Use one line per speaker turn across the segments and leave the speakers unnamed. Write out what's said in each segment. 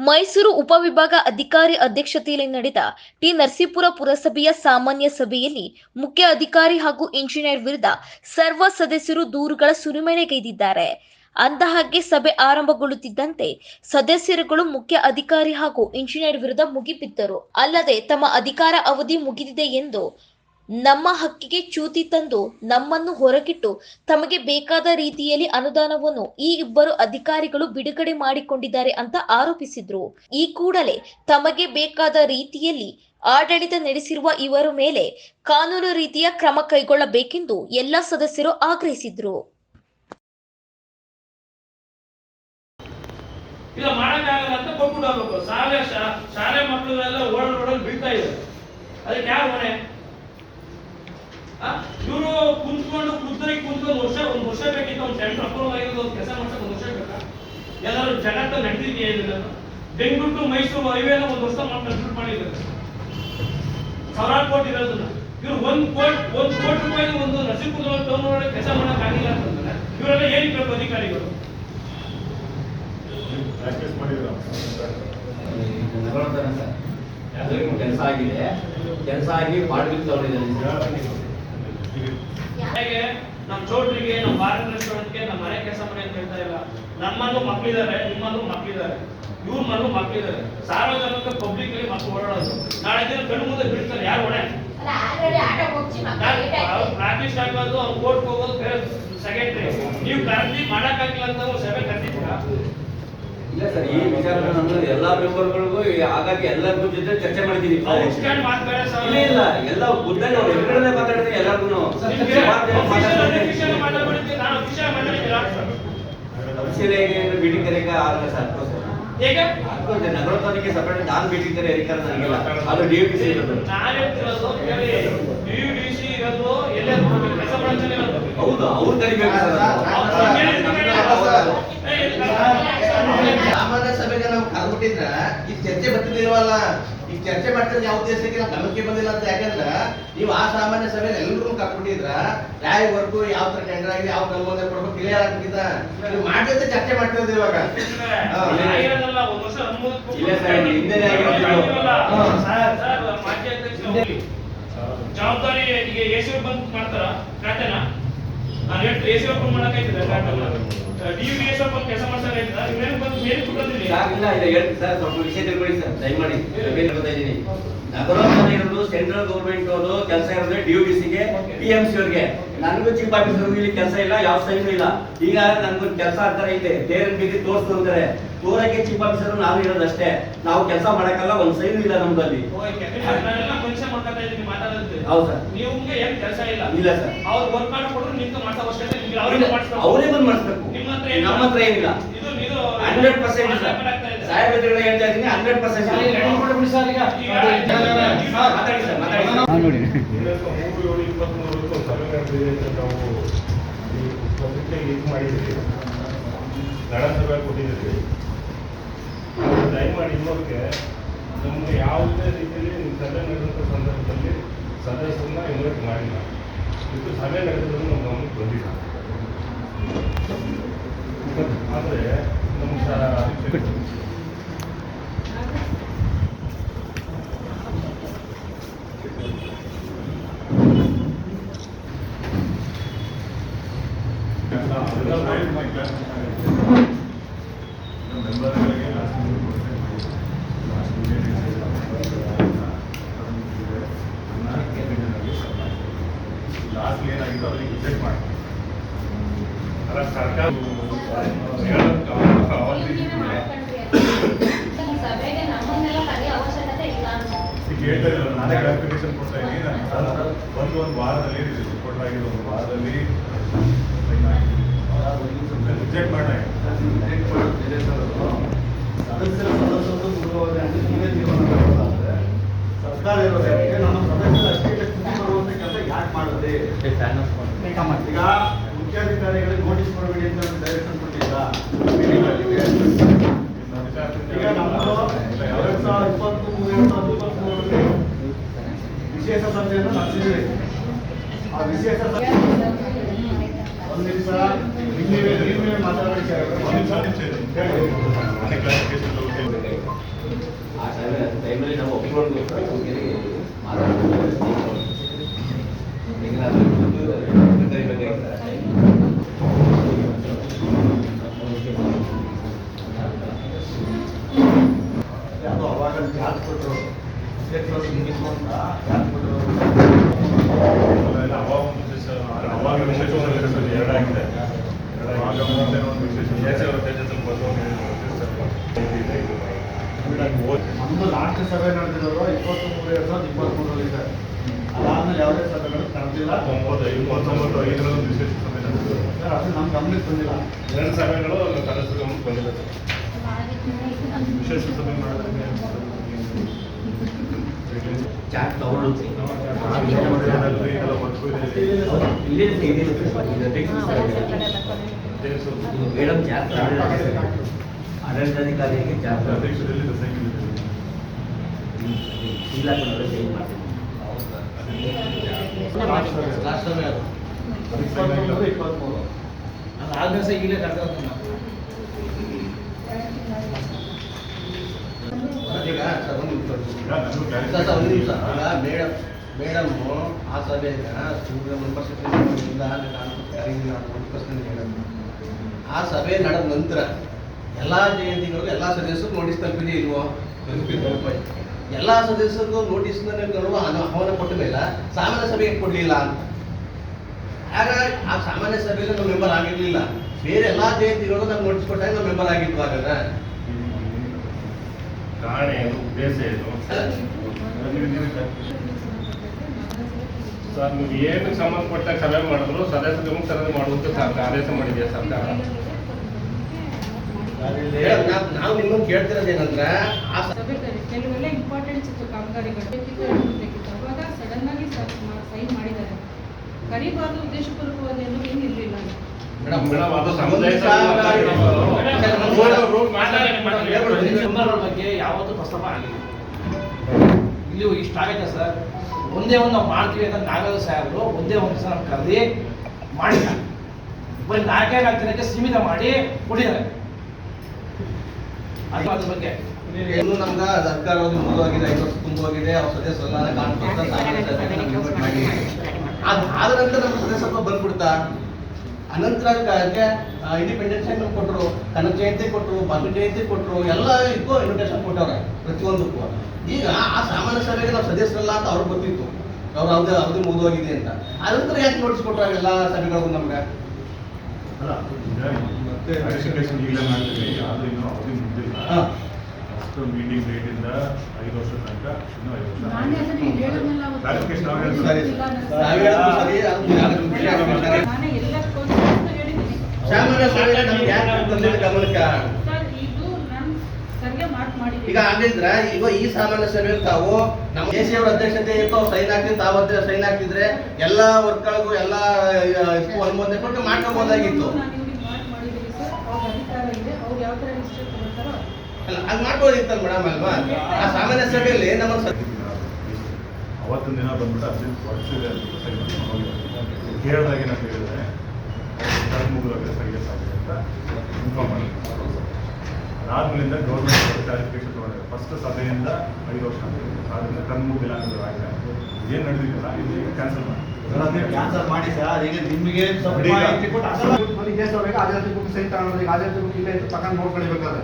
ಮೈಸೂರು ಉಪವಿಭಾಗ ಅಧಿಕಾರಿ ಅಧ್ಯಕ್ಷತೆಯಲ್ಲಿ ನಡೆದ ಟಿ ನರಸೀಪುರ ಪುರಸಭೆಯ ಸಾಮಾನ್ಯ ಸಭೆಯಲ್ಲಿ ಮುಖ್ಯ ಅಧಿಕಾರಿ ಹಾಗೂ ಇಂಜಿನಿಯರ್ ವಿರುದ್ಧ ಸರ್ವ ಸದಸ್ಯರು ದೂರುಗಳ ಸುರಿಮಳೆಗೈದಿದ್ದಾರೆ ಅಂದಹಾಗೆ ಸಭೆ ಆರಂಭಗೊಳ್ಳುತ್ತಿದ್ದಂತೆ ಸದಸ್ಯರುಗಳು ಮುಖ್ಯ ಅಧಿಕಾರಿ ಹಾಗೂ ಇಂಜಿನಿಯರ್ ವಿರುದ್ಧ ಮುಗಿಬಿದ್ದರು. ಅಲ್ಲದೆ ತಮ್ಮ ಅಧಿಕಾರ ಅವಧಿ ಮುಗಿದಿದೆ ಎಂದು ನಮ್ಮ ಹಕ್ಕಿಗೆ ಚ್ಯೂತಿ ತಂದು ನಮ್ಮನ್ನು ಹೊರಗಿಟ್ಟು ತಮಗೆ ಬೇಕಾದ ರೀತಿಯಲ್ಲಿ ಅನುದಾನವನ್ನು ಈ ಇಬ್ಬರು ಅಧಿಕಾರಿಗಳು ಬಿಡುಗಡೆ ಮಾಡಿಕೊಂಡಿದ್ದಾರೆ ಅಂತ ಆರೋಪಿಸಿದ್ರು. ಈ ಕೂಡಲೇ ತಮಗೆ ಬೇಕಾದ ರೀತಿಯಲ್ಲಿ ಆಡಳಿತ ನಡೆಸಿರುವ ಇವರ ಮೇಲೆ ಕಾನೂನು ರೀತಿಯ ಕ್ರಮ ಕೈಗೊಳ್ಳಬೇಕೆಂದು ಎಲ್ಲ ಸದಸ್ಯರು ಆಗ್ರಹಿಸಿದ್ರು.
ಅದಕ್ಕೆ ಯಾರು ಹೊಣೆ? ಇವರು ಕುಂತ್ಕೊಂಡು ಕುದುರೆಗೆ ಕುಂತ್ಕೊಂಡು ವರ್ಷ ಒಂದು ವರ್ಷ ಬೇಕಿತ್ತು ಒಂದು ಸೆಂಟ್ರ್ ಅಪ್ರೂವ್ ಆಗಿರೋದು ಒಂದು ಕೆಲಸ ಮಾಡ್ಸಕ್ಕೆ ಒಂದು ವರ್ಷ ಬೇಕಾ? ಎಲ್ಲರೂ ಜಗತ್ತ ನಡೆದಿದೆಯೇ ಏನಿಲ್ಲ ಬೆಂಗಳೂರು ಟು ಮೈಸೂರು ಹೈವೇ ಒಂದು ವರ್ಷ ಮಾಡಿ ಕಂಪ್ಲೀಟ್ ಮಾಡಿದ್ದಾರೆ. ಸಾವಿರಾರು ಕೋಟಿ ಇರೋದನ್ನ. ಇವ್ರು ಒಂದು ಕೋಟಿ ಒಂದು ಕೋಟಿ ರೂಪಾಯಿ ಒಂದು ನಸೀಪುರ ಟೌನ್ ಒಳಗೆ ಕೆಲಸ ಮಾಡಕ್ ಆಗಿಲ್ಲ ಅಂತಂದ್ರೆ ಇವರೆಲ್ಲ ಏನು ಬೇಕು ಅಧಿಕಾರಿಗಳು
ಪ್ರಾಕ್ಟೀಸ್ ಮಾಡಿದ್ರು.
ಕೆಲಸ ಆಗಿದೆ. ಕೆಲಸ ಆಗಿ ಬಾಡಿಗೆ ತಗೊಂಡಿದ್ದಾರೆ.
ಹೇಗೆ ನಮ್ಮ ಚೌಟ್ರಿಗೆ ನಮ್ಮ ಭಾರತ ರೆಸ್ಟೋರೆಂಟ್ಗೆ ನಮ್ಮ ಮನೆ ಕೆಲಸ ಮಾಡಿ ಅಂತ ಹೇಳ್ತಾ ಇಲ್ಲ ನಮ್ಮಲ್ಲೂ ಮಕ್ಕಳಿದ್ದಾರೆ ನಿಮ್ಮಲ್ಲೂ ಮಕ್ಕಳಿದ್ದಾರೆ ಇವ್ರ ಮಲ್ಲೂ ಮಕ್ಕಳಿದ್ದಾರೆ ಸಾರ್ವಜನಿಕ ಪಬ್ಲಿಕ್ ಅಲ್ಲಿ ಮಕ್ಕಳು ಓಡಾಡೋದು. ನಾಳೆ ದಿನ ಕಣ್ಣು ಮುಂದೆ ಬಿಡ್ತಾರೆ ಯಾರು ಹೊಣೆ ಪ್ರಾಕ್ಟೀಸ್ ಆಗ್ಬಾರ್ದು ಅವ್ರು ಕೋರ್ಟ್ ಹೋಗೋದು ಸೆಕೆಂಡ್ರಿ ನೀವು ಕರೆದಿ ಮಾಡಕ್ಕಾಗಿಲ್ಲ ಅಂತ ಸೆವೆನ್
ಇಲ್ಲ ಸರ್ ಈ ವಿಚಾರ ನಾನು ಎಲ್ಲಾ ಮೆಂಬರ್ಗಳಿಗೂ ಹಾಗಾಗಿ ಎಲ್ಲರಿಗೂ ಜೊತೆ ಚರ್ಚೆ
ಸರ್
ಇಲ್ಲ ಇಲ್ಲ ಎಲ್ಲ ಬುದ್ಧನೇ ಅವ್ರು ಎಲ್ಕಡೆ ಮಾತಾಡಿದ್ರೆ ಎಲ್ಲರಿಗೂ? ಮೀಟಿಂಗ್ ಕರೆಯಕ್ಕೆ ಆಗಲ್ಲ ಸರ್
ನಗರ
ನಗರೋತ್ಸವಕ್ಕೆ ಸಪರೇಟ್ ನಾನು ಮೀಟಿಂಗ್ ಕರೆ ಎರಿಕಾರ ನನಗಿಲ್ಲ. ಅದು ಡಿ ಸಿ ಇರೋದು.
ನಾನ್ ಹೇಳ್ತಿರೋದು ಯು ಡಿ ಇರೋದು ಎಲ್ಲೇ ಕೆಲಸ ಮಾಡ್ತಾನೆ ಇರೋದು.
ಹೌದು ಅವ್ರು ಕರಿಬೇಕು
ಸಾಮಾನ್ಯ ಸಭೆಗೆ ನಾವು ಕರ್ಬಿಟ್ಟಿದ್ರ ಈ ಚರ್ಚೆ ಬರ್ತಿದಿಲ್ವಲ್ಲ? ಈ ಚರ್ಚೆ ಮಾಡ್ತಿದ್ರೆ ಯಾವ ಉದ್ದೇಶಕ್ಕೆ ನಾವು ಗಮನಕ್ಕೆ ಬಂದಿಲ್ಲ ಅಂತ ಯಾಕಂದ್ರ ನೀವು ಆ ಸಾಮಾನ್ಯ ಸಭೆಗೆ ಎಲ್ಲರೂ ಕರ್ಬಿಟ್ಟಿದ್ರ ಯಾವ ವರ್ಗು ಯಾವ ತರ ಟೆಂಡರ್ ಆಗಿದೆ ಯಾವ ಅನುಮೋದನೆ ಕೊಡ್ಬೇಕು ಕ್ಲಿಯರ್ ಆಗ್ಬೇಕಿತ್ತ ನೀವು ಮಾಡ್ತಿದ್ದ ಚರ್ಚೆ ಮಾಡ್ತಿರೋದು ಇವಾಗ.
ಜವಾಬ್ದಾರಿ ಮಾಡ್ತಾರ? ಖಾತೆನ ನಾನು ಹೇಳ್ತು ಎ ಸಿ ಓಪನ್ ಮಾಡಕ್ಕಾಯ್ತದೆ ಖಾತೆನ D U D S open ಕೆಲಸ ಮಾಡ್ಸಕ್ಕಾಯ್ತದ ಇವೇನು ಬಂದು ಮೇಲೆ ಕೊಟ್ಟೋದಿಲ್ಲ
ಸರ್, ಇಲ್ಲ ಇಲ್ಲ ಹೇಳ್ತೀನಿ ಸರ್ ಸ್ವಲ್ಪ ವಿಷಯ ತಿಳ್ಕೊಳ್ಳಿ ಸರ್ ದಯಮಾಡಿ ಹೇಳ್ತಾ ಇದ್ದೀನಿ. ನಗರೋತ್ಸವ ಇರೋದು ಸೆಂಟ್ರಲ್ ಗೌರ್ಮೆಂಟ್ ಅವರು ಕೆಲಸ ಇರೋದು ಡಿ ಯು ಬಿ ಸಿಗೆ ಪಿ ಎಂ ಸಿ ಅವ್ರಿಗೆ. ನನಗೂ ಚೀಫ್ ಇಲ್ಲಿ ಕೆಲಸ ಇಲ್ಲ ಯಾವ ಸೈನು ಇಲ್ಲ. ಈಗ ನನ್ಗೂ ಕೆಲಸ ಆಗ್ತಾರ ಐತೆ ಬೇರೆ ಬೀದಿ ತೋರಿಸ್ತು ಅಂತಾರೆ. ತೋರಕ್ಕೆ ಚೀಫ್ ಆಫೀಸರ್ ನಾವು ಇರೋದಷ್ಟೇ. ನಾವು ಕೆಲಸ ಮಾಡಕ್ಕಲ್ಲ ಒಂದ್ ಸೈನು ಇಲ್ಲ ನಮ್ದಲ್ಲಿ ಹೌದು ಸರ್.
ನಿಮ್ಗೆ ಏನ್ ಕೆಲಸ ಇಲ್ಲ.
ಇಲ್ಲ ಸರ್.
ಅವ್ರು ವರ್ಕ್ ಮಾಡ್ಕೊಡ್ರು ನಿಮ್ಗೆ ಮಾಡ್ಸೋ ಅವಶ್ಯಕತೆ ನಿಮ್ಗೆ ಅವರೇ ಮಾಡಿಸ್ಬೇಕು.
ಅವರೇ ಬಂದು ಮಾಡಿಸ್ಬೇಕು.
ನಿಮ್ಮ ಹತ್ರ ಏನಿಲ್ಲ.
ನಮ್ಮ ಹತ್ರ ಏನಿಲ್ಲ.
ಇದು ಇದು
ಹಂಡ್ರೆಡ್ ಪರ್ಸೆಂಟ್ ಸರ್
ಮಾತಾಡ್ತಾ ಇದೆ.
ಸಾಹೇಬ್ ಎದುರುಗಡೆ ಹೇಳ್ತಾ ಇದ್ದೀನಿ ಹಂಡ್ರೆಡ್ ಪರ್ಸೆಂಟ್
ಈಗ.
ಮಾತಾಡಿ ಸರ್ ಮಾತಾಡಿ ಸರ್.
ದಿನಾಂಕ ಮೂರು ಏಳು ಇಪ್ಪತ್ತ್ಮೂರಕ್ಕೆ ಸಭೆ ಅಂತ ನಾವು ಈ ಪತ್ರಿಕೆ ಲೀಕ್ ಮಾಡಿದ್ದೀವಿ. ನಗರಸಭೆ ಕೊಟ್ಟಿದ್ದೀವಿ. ನಾವು ದಯಮಾಡಿ ಇನ್ನೊಂದಕ್ಕೆ ನಮಗೆ ಯಾವುದೇ ರೀತಿಯಲ್ಲಿ ನಿಮ್ಮ ಸಭೆ ನಡೆದಂಥ ಸಂದರ್ಭದಲ್ಲಿ ಸದಸ್ಯರನ್ನ ಇನ್ವೈಟ್ ಮಾಡಿಲ್ಲ ಇದು ಸಭೆ ನಡೆದಿರೋದು ನಮ್ಮ ಗಮನಕ್ಕೆ ಬಂದಿಲ್ಲ ಆದರೆ ನಮ್ಮ ಲಾಸ್ಟ್ ಏನಾಗಿದೆ ಅದಕ್ಕೆ ರಿಜೆಕ್ಟ್ ಮಾಡಿ ಅಲ್ಲ ಸರ್ಕಾರ ಹೇಳ್ತಾ ಇದ್ದಾರೆ. ನಾನೇ ಕ್ಲಾರಿಫಿಕೇಶನ್ ಕೊಡ್ತಾ ಇದ್ದೀನಿ ನಾನು ಒಂದು ಒಂದು ವಾರದಲ್ಲಿ ಒಂದು ವಾರದಲ್ಲಿ ರಿಜೆಕ್ಟ್ ಮಾಡಿ
ಸದಸ್ಯರ ಸದಸ್ಯರು ತೀರ್ಮಾನ ಮಾಡೋದಾದ್ರೆ ಸರ್ಕಾರ ಇರೋದಕ್ಕೆ ನಮ್ಮ ಸದಸ್ಯರ ಅಷ್ಟೇ ಸ್ಥಿತಿ ಬರುವಂತ ಕೆಲಸ ಮಾಡುತ್ತೆ ಈಗ ಮುಖ್ಯಾಧಿಕಾರಿಗಳಿಗೆ ನೋಟಿಸ್ ಕೊಡಬೇಡಿ ಅಂತ ಡೈರೆಕ್ಷನ್ ಕೊಟ್ಟಿದ್ದ. ಈಗ ನಮ್ಮದು ಎರಡ್ ಸಾವಿರದ ಇಪ್ಪತ್ತು ಮೂರು ಎರಡ್ ಸಾವಿರದ ಇಪ್ಪತ್ತ್ ಮೂರರಲ್ಲಿ ವಿಶೇಷ ಸಭೆಯನ್ನು ನಡೆಸಿದ್ದೀವಿ. ಆ ವಿಶೇಷ ಸಭೆ ಒಂದು ನಿಮಿಷ ನೀವೇ
ಆ ನಿಮಿಷ, ಒಂದು ನಾವು ಇರಿ.
ಹೇಳಿ
ನಾನೇ ಕ್ಲಾರಿಫಿಕೇಶನ್
ಅದು ಅವಾಗ ಚಾರ್ಜ್ ಕೊಟ್ಟರು ಅಧ್ಯಕ್ಷರು ಮುಗಿಸುವಂತ ಚಾರ್ಜ್ ಕೊಟ್ಟರು
ಅವೆಲ್ಲ ಅವಾಗ ಒಂದು ವಿಶೇಷ ಅವಾಗ ವಿಶೇಷ ಒಂದು ವಿಶೇಷ ಎರಡಾಗಿದೆ ಅವಾಗ ಮುಂದೆ
ನಮ್ದು ಲಾಸ್ಟ್ ಸಭೆ ನಡೆದಿರೋದು ಇಪ್ಪತ್ತ್ ಮೂರು ಎರಡ್ ಸಾವಿರದ ಇದೆ. ಅದಾದ್ಮೇಲೆ ಯಾವುದೇ ಸಭೆಗಳು ನಡೆದಿಲ್ಲ
ತೊಂಬತ್ತು ಇಪ್ಪತ್ತೊಂಬತ್ತು ಐದರಲ್ಲಿ ವಿಶೇಷ ಸಭೆ ನಡೆದಿದೆ
ಸರ್ ಅದು ನಮ್ಮ ಗಮನಕ್ಕೆ ಬಂದಿಲ್ಲ.
ಎರಡು ಸಭೆಗಳು ಕನಸು ಗಮನಕ್ಕೆ ಬಂದಿಲ್ಲ ಸರ್. ವಿಶೇಷ ಸಭೆ ಮಾಡಿದ್ರೆ
ಚಾಟ್
ಇದೆ.
ಇಲ್ಲೇ ಇದೆ ಮೇಡಮ್ ಚಾಟ್ ಆಡಳಿತಾಧಿಕಾರಿಗೆ ಚಾಟ್
ಅಧ್ಯಕ್ಷರಲ್ಲಿ ಸೈಕಲ್ ಇದೆ
ಇಲ್ಲ ಚೇಂಜ್ ಮಾಡ್ತೀನಿ
ಲಾಸ್ಟ್ ಸಭೆ
ಲಾಸ್ಟ್ ಸಭೆ ಅದು
ಇಪ್ಪತ್ಮೂರು ಇಪ್ಪತ್ಮೂರು
ಆದ್ಮೇಲೆ ಸಹ ಈಗಲೇ ಕರ್ಕೊಂಡು
ಈಗ ಸರ್ ಒಂದು ನಿಮಿಷ
ಈಗ ನಮಗೂ
ಸರ್ ಆ ಸಭೆ ನಡೆದ ನಂತರ ಎಲ್ಲ ಜಯಂತಿಗಳಿಗೂ ಎಲ್ಲ ಸದಸ್ಯರು ನೋಟಿಸ್ ತಲುಪಿದೆ ಇಲ್ವೋ? ಎಲ್ಲಾ ಎಲ್ಲ ಸದಸ್ಯರಿಗೂ ನೋಟಿಸ್ ಆಹ್ವಾನ ಕೊಟ್ಟ ಮೇಲೆ ಸಾಮಾನ್ಯ ಸಭೆಗೆ ಕೊಡಲಿಲ್ಲ ಅಂತ. ಆಗ ಆ ಸಾಮಾನ್ಯ ಸಭೆಯಲ್ಲಿ ನಾವು ಮೆಂಬರ್ ಆಗಿರ್ಲಿಲ್ಲ. ಬೇರೆ ಎಲ್ಲ ಜಯಂತಿಗಳು ನಾವು ನೋಟಿಸ್ ಕೊಟ್ಟಾಗ ನಾವು ಮೆಂಬರ್ ಆಗಿದ್ವು ಆಗ
ಕಾರಣ ಏನು ಉದ್ದೇಶ ಏನು? ಸರ್ ನೀವು ಏನಕ್ಕೆ ಸಂಬಂಧಪಟ್ಟ ಸಭೆ ಮಾಡಿದ್ರು ಸದಸ್ಯ ತರದೇ ಮಾಡುವಂತ ಸರ್ಕಾರ ಆದೇಶ ಮಾಡಿದೆಯಾ ಸರ್ಕಾರ.
ನಾವು ನಿಮ್ಮನ್ನು ಕೇಳ್ತಿರೋದೇನಂದ್ರೆ ಆ ಸ-
ಸಭೆಗಳಲ್ಲಿ ಕೆಲವೆಲ್ಲ ಇಂಪಾರ್ಟೆಂಟ್ಸ್ ಇತ್ತು ಕಾಮಗಾರಿಗಳು ಅವಾಗ ಸಡನ್ ಆಗಿ ಸೈನ್ ಮಾಡಿದ್ದಾರೆ. ಕರಿಬಾರ್ದು ಉದ್ದೇಶಪೂರ್ವಕವಾದ ಏನು ಏನು ಇರಲಿಲ್ಲ.
ಮೇಡಮ್
ಮೇಡಮ್, ಅದು ಸಮುದಾಯ
ಬಗ್ಗೆ ಯಾವತ್ತೂ ಪ್ರಸ್ತಾಪ ಆಗಿಲ್ಲ. ಇಲ್ಲಿ ಇಷ್ಟ ಆಗೈತೆ ಸರ್. ಒಂದೇ ಒಂದು ನಾವು ಮಾಡ್ತೀವಿ ಅಂತ ನಾಗರಾಜ ಸಾಹೇಬರು ಒಂದೇ ಒಂದು ಸಲ ನಾವು ಕರೆದಿ ಮಾಡಿಲ್ಲ ಬರೀ ನಾಲ್ಕೇ ನಾಲ್ಕು ದಿನಕ್ಕೆ ಸೀಮಿತ ಮಾಡಿ ಕುಡಿದಾರೆ ಅದು ಅದ್ರ ಬಗ್ಗೆ.
ಇನ್ನು ನಮ್ಗ ಸರ್ಕಾರ ಮುಂದುವಾಗಿದೆ ಐದು ವರ್ಷ ತುಂಬೋಗಿದೆ ಅವ್ರ ಸದಸ್ಯರೆಲ್ಲ ಕಾನ್ಫರೆನ್ಸ್ ಸಾಮಾನ್ಯ ಸಭೆಗೆ ನಾವು invite ಮಾಡಿ. ಅದು ಆದ ನಂತರ ನಮ್ಮ ಸದಸ್ಯತ್ವ ಬಂದ್ಬಿಡ್ತಾ. ಅನಂತರ ಇಂಡಿಪೆಂಡೆನ್ಸ್ ಡೇ ಕೊಟ್ಟರು ಕನಕ ಜಯಂತಿ ಕೊಟ್ಟರು ಬಾಬು ಜಯಂತಿ ಕೊಟ್ಟರು ಎಲ್ಲ ಇದಕ್ಕೂ ಇನ್ವಿಟೇಷನ್ ಕೊಟ್ಟವ್ರೆ ಪ್ರತಿಯೊಂದಕ್ಕೂ. ಈಗ ಆ ಸಾಮಾನ್ಯ ಸಭೆಗೆ ನಾವು ಸದಸ್ಯರಲ್ಲ ಅಂತ ಅವ್ರಿಗೆ ಗೊತ್ತಿತ್ತು. ಅವ್ರು ಅವ್ರದ್ದು ಅವ್ರದ್ದು ಮುಗಿದೋಗಿದೆ ಅಂತ. ಅನಂತರ ಯಾಕೆ ನೋಟಿಸ್ ಕೊಟ್ಟರು ಎಲ್ಲ ಸಭೆಗಳಿಗೂ ನಮ್ಗೆ?
ಅಲ್ಲ ಮತ್ತೆ ಕ್ಲಾರಿಫಿಕೇಶನ್ ಈಗಲೇ ಮಾಡ್ತೀವಿ ಅದು ಇನ್ನೂ ಅವಧಿ ಮುಗಿದಿಲ್ಲ
ಹಾ.
ಫಸ್ಟ್ ಮೀಟಿಂಗ್ ಡೇಟಿಂದ ಐದು ವರ್ಷ ತನಕ ಇನ್ನೂ ಐದು ವರ್ಷ.
ಸರಿ ಸರಿ ಈಗ ಹಾಗಿದ್ರೆ ಈಗ ಈ ಸಾಮಾನ್ಯ ಸಭೆ ತಾವು ನಮ್ಮ ಎ ಸಿ ಅವರ ಅಧ್ಯಕ್ಷತೆ ಇತ್ತು ಅವ್ರು ಸೈನ್ ಹಾಕ್ತಿದ್ರು ತಾವು ಸೈನ್ ಹಾಕ್ತಿದ್ರೆ ಎಲ್ಲಾ ವರ್ಕ್ಗಳಿಗೂ ಎಲ್ಲ ಅನುಮೋದನೆ ಕೊಟ್ಟು ಮಾಡ್ಕೋಬಹುದಾಗಿತ್ತು
ಇದೆ.
ಅಲ್ಲ ಅದು ಮಾಡ್ಬೋದಿತ್ತಲ್ಲ ಮೇಡಮ್ ಅಲ್ವಾ? ಆ ಸಾಮಾನ್ಯ ಸಭೆಯಲ್ಲಿ ನಮ್ಮ ಸ-
ಅವತ್ತಿನ ದಿನ ಬಂದ್ಬಿಟ್ಟು ಅಲ್ಲಿ ಹೊರಸಿದೆ ಕೇಳಿದಾಗ ಏನಂತ ಹೇಳಿದ್ರೆ ಇನ್ಫಾರ್ಮ್ ಮಾಡಿ ಅದಾದ್ಮೇಲಿಂದ ಗೌರ್ಮೆಂಟ್ ಕ್ಲಾರಿಫಿಕೇಶನ್ ತಗೊಂಡಿದೆ. ಫಸ್ಟ್ ಸಭೆಯಿಂದ ಐದು ವರ್ಷ ಆದ್ರಿಂದ ಕಣ್ಮುಗಿಲ್ಲ ಅಂದ್ರೆ ಅನ್ನೋದು ಆಗಿದೆ. ಏನು ನಡೆದಿಲ್ಲ ಇದು ಕ್ಯಾನ್ಸಲ್ ಮಾಡಿ.
ಕ್ಯಾನ್ಸಲ್ ಮಾಡಿ ಸರ್. ಈಗ ನಿಮಗೆ ಆದಿವಾಸಿ ಬುಕ್ ಸೈನ್ ತಗೊಂಡ್ರೆ ಈಗ ಆದಿವಾಸಿ ಬುಕ್ ಇಲ್ಲ ತಗೊಂಡು ನೋಡ್ಕೊಳ್ಬೇಕಾದ್ರೆ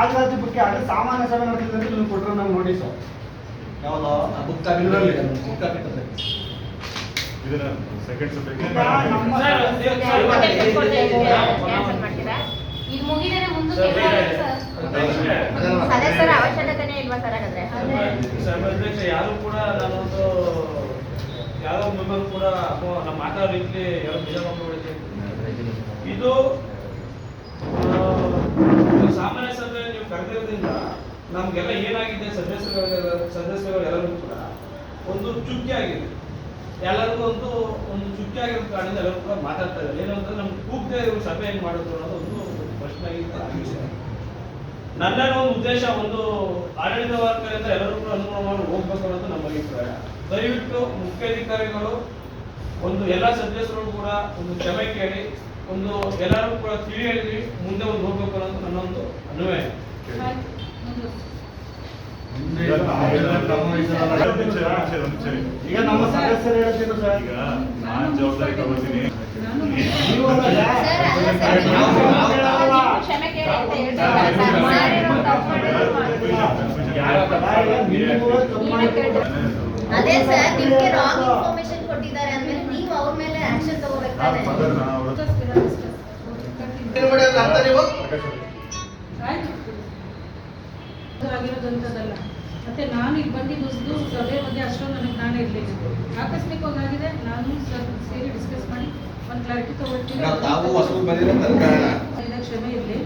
ಆದಿವಾಸಿ ಬುಕ್ ಆದ್ರೆ ಸಾಮಾನ್ಯ ಸಭೆ ನಡೆದಿದೆ ಅಂತ ನೀವು ಕೊಟ್ಟರು ನಮ್ಗೆ ನೋಟಿಸು ಯಾವುದು?
Book copy book copy.
ಇದನ್ನ ಸೆಕೆಂಡ್
ಇದು ಮುಗಿದರೆ
ಸದಸ್ಯರ ಅವಶ್ಯಕತೆನೇ ಇಲ್ವಾ ಸರ್ ಹಾಗಾದ್ರೆ?
ಅಧ್ಯಕ್ಷ ಯಾರು ಕೂಡ ನಾನೊಂದು ಯಾರೋ ಮೆಂಬರ್ ಕೂಡ ಅಪ್ಪ ನಮ್ಮ ಮಾತಾಡೋ ರೀತಿ ಯಾರು ನಿಜ ಮಾಡ್ಕೊಬಿಡುತ್ತೆ ಇದು ಆ, ಇದು ಸಾಮಾನ್ಯ ಸಭೆ ನೀವು ಕರೆದಿರೋದ್ರಿಂದ ನಮ್ಗೆಲ್ಲ ಏನಾಗಿದೆ ಸದಸ್ಯರು ಸದಸ್ಯರು ಎಲ್ಲರೂ ಕೂಡ ಒಂದು ಚುಕ್ಕಿ ಆಗಿದೆ. ಎಲ್ಲರಿಗೂ ಒಂದು ಒಂದು ಚುಕ್ಕಿಯಾಗಿರೋ ಕಾರಣದಿಂದ ಎಲ್ಲರೂ ಕೂಡ ಮಾತಾಡ್ತಾ ಇದ್ದಾರೆ. ಏನು ಅಂತಂದ್ರೆ ನಮ್ಗೆ ಕೂಗದೆ ಇರೋ ಸಭೆ ಹೆಂಗ್ ಮಾಡೋದು ಅನ್ನೋದು ಒಂದು ಪ್ರಶ್ನೆ ನನ್ನ ಒಂದು ಉದ್ದೇಶ ಒಂದು ಆಡಳಿತ ವರ್ಗದಿಂದ ಎಲ್ಲರೂ ಕೂಡ ಅನುಗುಣವಾಗಿ ಹೋಗ್ಬೇಕು ಅನ್ನೋದು ನಮ್ಮ ಅಭಿಪ್ರಾಯ. ದಯವಿಟ್ಟು ಮುಖ್ಯಾಧಿಕಾರಿಗಳು ಒಂದು ಎಲ್ಲ ಸದಸ್ಯರು ಕೂಡ ಒಂದು ಕ್ಷಮೆ ಕೇಳಿ, ಒಂದು ಎಲ್ಲರೂ ಕೂಡ ತಿಳಿ ಹೇಳಿ ಮುಂದೆ ಒಂದು ಹೋಗ್ಬೇಕು ಅನ್ನೋದು ನನ್ನೊಂದು ಅನ್ವಯ.
ಈಗ ನಮ್ಮ- ಸದಸ್ಯರು ಹೇಳ್ತಿದ್ರು ಸರ್.
ಈಗ ನಾನು ಜವಾಬ್ದಾರಿ ತಗೋತೀನಿ
ಅದೇ ಸರ್ ನಿಮ್ಗೆ ರಾಂಗ್ ಇನ್ಫಾರ್ಮೇಶನ್ ಕೊಟ್ಟಿದ್ದಾರೆ ಅಂದ್ಮೇಲೆ ನೀವು ಅವ್ರ ಮೇಲೆ ಆಕ್ಷನ್ ತಗೋಬೇಕಾದ್ರೆ
ಅರ್ಥ ನೀವು?
ಆಗಿರೋದಂಥದ್ದಲ್ಲ ಮತ್ತೆ ನಾನು ಈಗ ಬಂದಿದ್ದು ಸಭೆ ಮಧ್ಯೆ ಅಷ್ಟೊಂದು ನನಗೆ ನಾನು ಇರಲಿಲ್ಲ. ಆಕಸ್ಮಿಕವಾಗಿದೆ ನಾನು ಸರ್ ಸೇರಿ ಡಿಸ್ಕಸ್ ಮಾಡಿ ಒಂದು ಕ್ಲಾರಿಟಿ ತಗೊಳ್ತೀನಿ. ಕ್ಷಮೆ ಇರಲಿ.